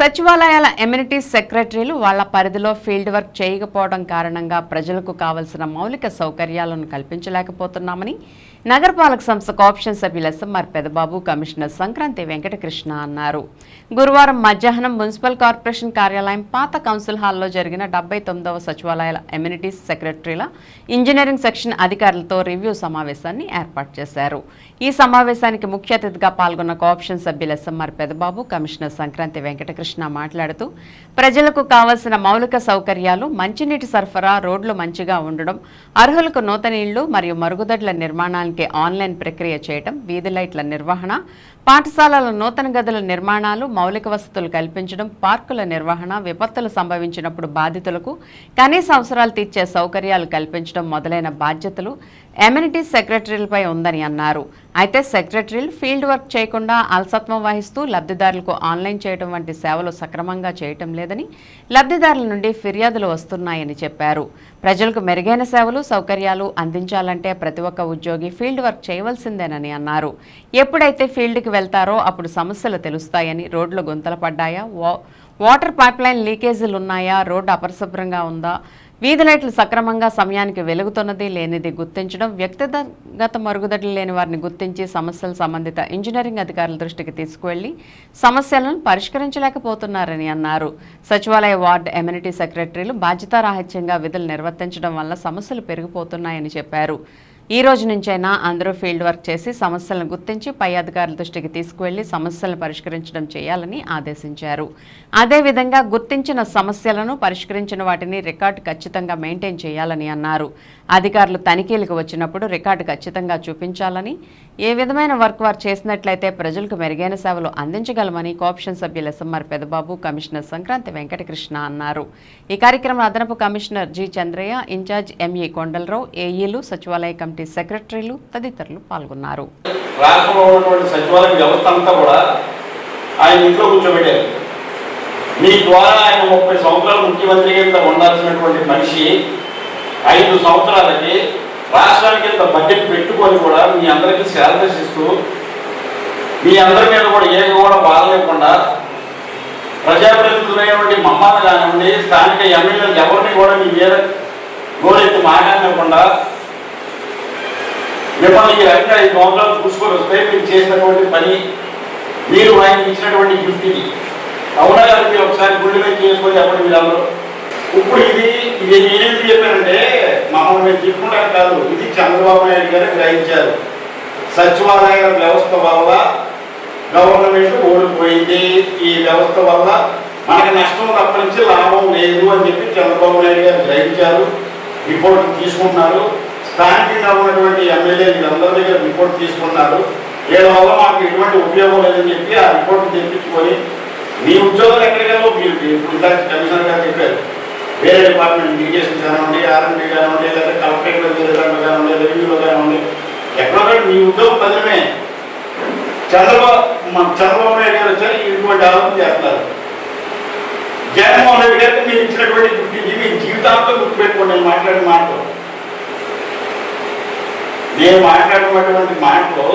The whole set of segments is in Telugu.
సచివాలయాల ఎమ్యూనిటీస్ సెక్రటరీలు వాళ్ళ పరిధిలో ఫీల్డ్ వర్క్ చేయకపోవడం కారణంగా ప్రజలకు కావలసిన మౌలిక సౌకర్యాలను కల్పించలేకపోతున్నామని నగరపాలక సంస్థ ఆప్షన్ సభ్యుల ఎస్ఎంఆర్ పెదబాబు కమిషనర్ సంక్రాంతి వెంకటకృష్ణ అన్నారు. గురువారం మధ్యాహ్నం మున్సిపల్ కార్పొరేషన్ కార్యాలయం పాత కౌన్సిల్ హాల్లో జరిగిన డెబ్బై తొమ్మిదవ సచివాలయాల ఎమ్యూనిటీస్ సెక్రటరీల ఇంజనీరింగ్ సెక్షన్ అధికారులతో రివ్యూ సమావేశాన్ని ఏర్పాటు చేశారు. ఈ సమావేశానికి ముఖ్య అతిథిగా పాల్గొన్న కోఆప్షన్ సభ్యులు ఎస్ఎంఆర్ పెదబాబు కమిషనర్ సంక్రాంతి వెంకటకృష్ణ మాట్లాడుతూ ప్రజలకు కావలసిన మౌలిక సౌకర్యాలు మంచినీటి సరఫరా రోడ్లు మంచిగా ఉండడం అర్హులకు నూతన ఇళ్ళు మరియు మరుగుదొడ్ల నిర్మాణాలు సంఖ్య ఆన్లైన్ ప్రక్రియ చేయటం వీధి లైట్ల నిర్వహణ పాఠశాలల నూతన గదుల నిర్మాణాలు మౌలిక వసతులు కల్పించడం పార్కుల నిర్వహణ విపత్తులు సంభవించినప్పుడు బాధితులకు కనీస అవసరాలు తీర్చే సౌకర్యాలు కల్పించడం మొదలైన బాధ్యతలు ఎమ్యూనిటీ సెక్రటరీలపై ఉందని అన్నారు. అయితే సెక్రటరీలు ఫీల్డ్ వర్క్ చేయకుండా అలసత్వం వహిస్తూ లబ్ధిదారులకు ఆన్లైన్ చేయడం వంటి సేవలు సక్రమంగా చేయటం లేదని లబ్ధిదారుల నుండి ఫిర్యాదులు వస్తున్నాయని చెప్పారు. ప్రజలకు మెరుగైన సేవలు సౌకర్యాలు అందించాలంటే ప్రతి ఒక్క ఉద్యోగి ఫీల్డ్ వర్క్ చేయవలసిందేనని అన్నారు. ఎప్పుడైతే ఫీల్డ్కి వెళ్తారో అప్పుడు సమస్యలు తెలుస్తాయని రోడ్లు గుంతలు పడ్డాయా? వా- వాటర్ పైప్లైన్ లీకేజీలు ఉన్నాయా రోడ్డు అపరిశుభ్రంగా ఉందా? వీధి లైట్లు సక్రమంగా సమయానికి వెలుగుతున్నది లేనిది గుర్తించడం వ్యక్తిగత మరుగుదొడ్లు లేని వారిని గుర్తించి సమస్యల సంబంధిత ఇంజనీరింగ్ అధికారుల దృష్టికి తీసుకువెళ్ళి సమస్యలను పరిష్కరించలేకపోతున్నారని అన్నారు. సచివాలయ వార్డు ఎమ్యూనిటీ సెక్రటరీలు బాధ్యతారాహిత్యంగా విధులు నిర్వర్తించడం వల్ల సమస్యలు పెరిగిపోతున్నాయని చెప్పారు. ఈ రోజు నుంచైనా అందరూ ఫీల్డ్ వర్క్ చేసి సమస్యలను గుర్తించి పై అధికారుల దృష్టికి తీసుకువెళ్ళి సమస్యలను పరిష్కరించడం చేయాలని ఆదేశించారు. అదేవిధంగా గుర్తించిన సమస్యలను పరిష్కరించిన వాటిని రికార్డు ఖచ్చితంగా మెయింటైన్ చేయాలని అన్నారు. అధికారులు తనిఖీలకు వచ్చినప్పుడు రికార్డు ఖచ్చితంగా చూపించాలని ఏ విధమైన వర్క్ వారు చేసినట్లయితే ప్రజలకు మెరుగైన సేవలు అందించగలమని కోఆప్షన్ సభ్యులు ఎస్ఎంఆర్ పెదబాబు కమిషనర్ సంక్రాంతి వెంకటకృష్ణ అన్నారు. ఈ కార్యక్రమం అదనపు commissioner G Chandraiah incharge ME Kondalarao ఏఈలు సచివాలయ కమిటీ సెక్రటరీలు తదితరులు పాల్గొన్నారు. వ్యవస్థ అంతా కూడా ఆయన ఇంట్లో కూర్చోబెట్టారు. మీ ద్వారా ఆయన ముప్పై సంవత్సరాలు ముఖ్యమంత్రిగా ఇంత ఉండాల్సినటువంటి మనిషి ఐదు సంవత్సరాలకి రాష్ట్రానికి ఇంత బడ్జెట్ పెట్టుకొని కూడా మీ అందరికీ శాలరీస్ ఇస్తూ మీ అందరి మీద కూడా ఏ కూడా బాధ లేకుండా ప్రజాప్రతినిధులైనటువంటి మమ్మల్ని కానివ్వండి స్థానిక ఎమ్మెల్యేలు ఎవరిని కూడా మీ మీద గోరెత్తి మాట్లాడకుండా మిమ్మల్ని ఈ రకంగా ఐదు సంవత్సరాలు చూసుకొని వస్తే మీరు చేసినటువంటి పని మీరు ఆయనకి ఇచ్చినటువంటి గిఫ్ట్ ఇది. అవునా కదా మీరు ఒకసారి గుళ్ళు మీద చేసుకొని చెప్పండి వీళ్ళందరూ ఇప్పుడు ఇది ఇది నేనేందుకు చెప్పానంటే మమ్మల్ని మేము చెప్పుకుంటాను కాదు. ఇది చంద్రబాబు నాయుడు గారు గ్రహించారు. సచివాలయ వ్యవస్థ వల్ల గవర్నమెంట్ ఓడిపోయింది. ఈ వ్యవస్థ వల్ల మనకి నష్టం తప్పనించి లాభం లేదు అని చెప్పి చంద్రబాబు నాయుడు గారు గ్రహించారు. రిపోర్ట్ తీసుకుంటున్నారు. స్థానికంగా ఉన్నటువంటి ఎమ్మెల్యే వీళ్ళందరి దగ్గర రిపోర్ట్ తీసుకున్నారు. వీళ్ళ వల్ల మాకు ఎటువంటి ఉపయోగం లేదని చెప్పి ఆ రిపోర్ట్ తెప్పించుకొని మీ ఉద్యోగాలు ఎక్కడికెళ్ళో మీరు ఇప్పుడు ఇందాక కమిషనర్ గారు చెప్పారు. వేరే డిపార్ట్మెంట్ ఇరిగేషన్ కానివ్వండి ఆర్ఎండి కానివ్వండి లేదా కలెక్టరేట్లో వేరే దాంట్లో కానివ్వండి రెవెన్యూలో కానివ్వండి ఎక్కడో మీ ఉద్యోగం పదమే చంద్రబాబు మన చంద్రబాబు నాయుడు గారు వచ్చారు ఇటువంటి ఆలోచన చేస్తున్నారు. జగన్మోహన్ రెడ్డి గారికి మీరు ఇచ్చినటువంటి గిఫ్ట్ ఇది మీ జీవితాంతం గుర్తుపెట్టుకోండి నేను మాట్లాడిన మాటలు. నేను మాట్లాడినటువంటి మాటలో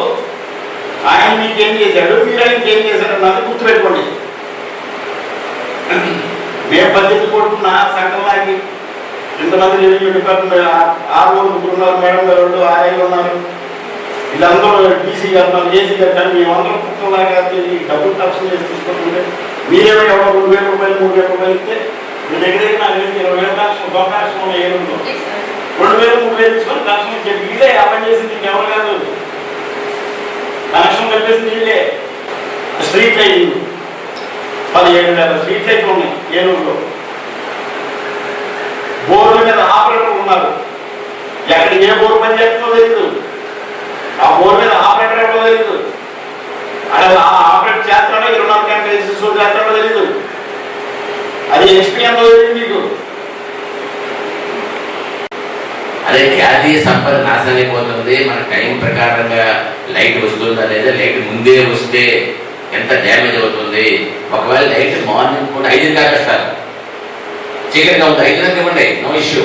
ఆయన మీకు ఏం చేశాడు? మీరు ఆయనకి ఏం చేశాడు అన్నది గుర్తుపెట్టుకోండి. మేము పద్ధతి కొడుతున్న సంఘంలాగి ఇంతమంది రెవెన్యూ డిపార్ట్మెంట్ ఆరు ముగ్గురు ఉన్నారు మేడం గారు రెండు ఆర్ఐలు ఉన్నారు వీళ్ళందరూ డీసీ గారు ఉన్నారు ఏసీ గారు కానీ మేమందరం కుక్కలాగా డబ్బులు తక్షణ చేసి తీసుకుంటుంటే మీరేమో ఎవరో రెండు వేల రూపాయలు మూడు వేల రూపాయలు ఇస్తే మీ దగ్గర నాకు ఇరవై వేల లక్షలు దొంగ ఏముందో రెండు వేలు మూడు వేలు తీసుకొని కనెక్షన్ చెప్పి వీళ్ళే ఆ చేసింది ఎవరు కాదు. కనెక్షన్ కట్టేసింది వీళ్ళే. స్ట్రీట్ లైట్ పదిహేడు వేల స్ట్రీట్ లైట్లు ఉన్నాయి ఏలూరులో. బోర్ల మీద ఆపరేటర్ ఉన్నారు. ఎక్కడ ఏ బోర్డు పని చేస్తుందో తెలియదు ఆ బోర్డు మీద ఆపరేటర్ ఎవరో తెలియదు అక్కడ ఆ ఆపరేటర్ చేస్తాడో ఇరవై నాలుగు గంటల చేస్తాడో తెలియదు అది ఎక్స్పీరియన్స్ తెలియదు మీకు. అదే జాతీయ సంపద నాశనం అయిపోతుంది. మన టైం ప్రకారంగా లైట్ వస్తుందా లేదా లైట్ ముందే వస్తే ఎంత డ్యామేజ్ అవుతుంది? ఒకవేళ లైట్ మార్నింగ్ కూడా ఐదు కాకేస్తారు చీకటిగా ఉంది. ఐదు గంటలకు ఇవ్వండి. No issue.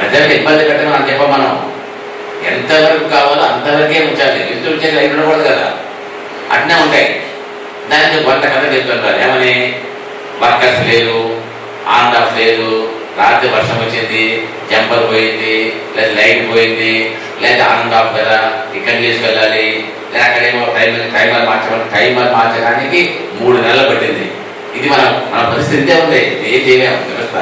ప్రజలకు ఇబ్బంది పెట్టడం అని చెప్ప మనం ఎంతవరకు కావాలో అంతవరకే ఉంచాలి. విద్యుత్ చేసి లైట్ ఉండకూడదు కదా. అట్నే ఉంటాయి. దానికి వంట కథ చెప్తుంటారు. ఏమని? వర్కర్స్ లేరు. ఆన్ ఆఫ్ లేదు. రాత్రి వర్షం వచ్చింది జంపర్ పోయింది లేదా లైట్ పోయింది లేదా ఆన్ ఆఫ్ కదా ఇక్కడ చేసి వెళ్ళాలి లేదా అక్కడేమో టైమర్ టైమర్ మార్చడం టైమర్ మార్చడానికి మూడు నెలలు పట్టింది. ఇది మనం మన పరిస్థితి ఇంతే ఉంది ఏం చేయలేము వ్యవస్థ.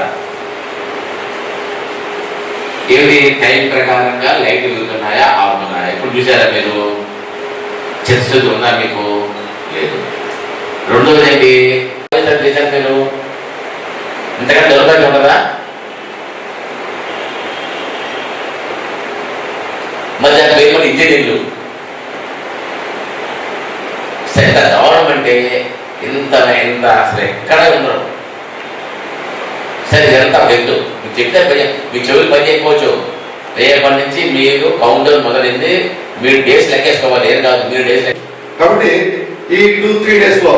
ఏది టైం ప్రకారంగా లైట్ వెళ్తున్నాయా ఆగుతున్నాయా ఇప్పుడు చూసారా మీరు? చర్చ ఉందా మీకు? లేదు. రెండోది ఏంటి? మీరు మరి దాని పేరు కూడా ఇంజనీర్లు సరే ఇంత అంటే ఇంత ఇంత అసలు ఎక్కడ ఉండరు సరే ఇదంతా వ్యక్తు మీకు చెప్తే పని మీ చెవులు పని చేయకపోవచ్చు. రేపటి నుంచి మీరు కౌంటర్ మొదలైంది మీరు డేస్ లెక్కేసుకోవాలి. ఏం కాదు మీరు డేస్ కాబట్టి ఈ టూ త్రీ డేస్లో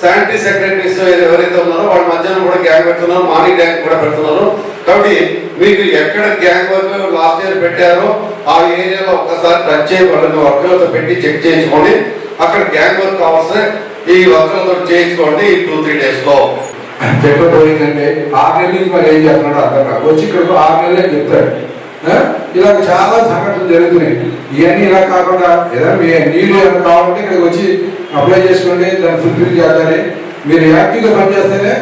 శానిటరీ సెక్రటరీస్ ఎవరైతే ఉన్నారో వాళ్ళ మధ్యాహ్నం కూడా గ్యాంగ్ పెడుతున్నారు మార్నింగ్ గ్యాంగ్ కూడా పెడుతున్నారు. కాబట్టి మీకు ఎక్కడ గ్యాంగ్ వర్క్ లాస్ట్ ఇయర్ పెట్టారో ఆ ఏరియాలో ఒక్కసారి టచ్ చేయి వాళ్ళని వర్కర్లతో పెట్టి చెక్ చేయించుకోండి. అక్కడ గ్యాంగ్ వర్క్ కావాల్సిన ఈ వర్కర్లతో చేయించుకోండి ఈ టూ త్రీ డేస్లో. చెప్పబోయిందంటే ఆరు నెలల నుంచి మరి ఏం చేస్తున్నాడో అర్థం కాదు. వచ్చి ఇక్కడికి ఆరు నెలలే చెప్తాడు. ఇలా చాలా సంఘటనలు జరుగుతున్నాయి. ఇవన్నీ ఇలా కాకుండా ఏదైనా మీ నీళ్ళు ఏమైనా కావాలంటే ఇక్కడికి వచ్చి అప్లై చేసుకోండి దాన్ని ఫుల్ఫిల్ చేయాలి. మీరు యాక్టివ్గా పనిచేస్తేనే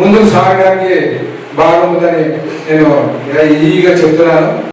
ముందుకు సాగడానికి బాగుంటుందని నేను ఈగా చెప్తున్నాను.